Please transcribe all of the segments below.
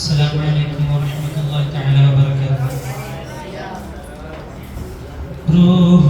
السلام عليكم ورحمة الله تعالى وبركاته റൂഹും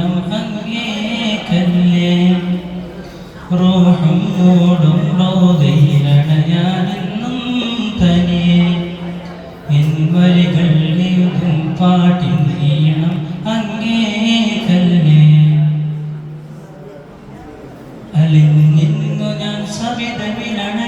സ്വലവാത്ത് റോഹും ഓടും ഓടും റോദയിലണയാനെന്നും തനിയെ എൻ വരികൾ എഴുതും പാട്ടിൻ നീളം അങ്ങേ കല്ലേ അലിഞ്ഞിന്നു ഞാൻ നീട്ടിയിടുമോ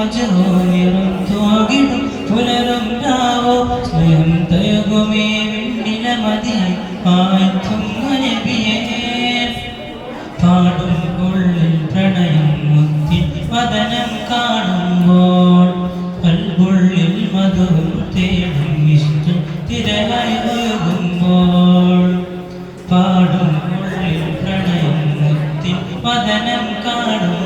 നോറിൻ വചനവും നിറം തോകിടും പുലരും രാവോ സ്നേഹം മതി നബിയേ പാടും ഉള്ളിൽ പ്രണയം മുത്തി കാണുമ്പോൾ പാടും ഉള്ളിൽ കാണുമ്പോൾ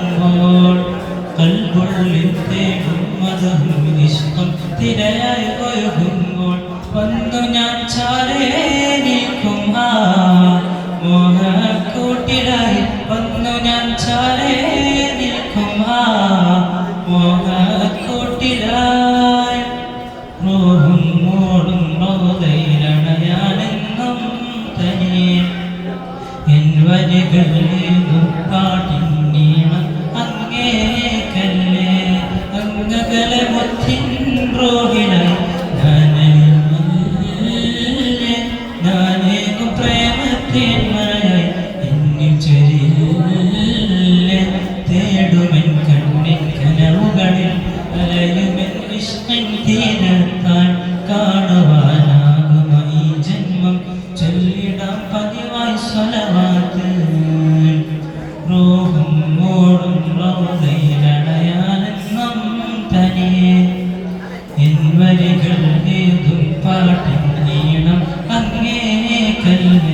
ഒഴുകുമ്പോൾ വന്നു ഞാൻ ചാരേ നിൽക്കും ആ മോഹക്കൂട്ടിലായി വന്നു ഞാൻ ചാരേ നിൽക്കും ആ മോഹക്കൂട്ടിലായി റോഹും മോടും റോദയിലണയാനെന്നും തനിയെ. എൻ വരികൾ ഏതും പ്രേമത്തിൻ കൽവരികൾ നീതും പാട്ടിൻ അങ്ങേ കൽവരി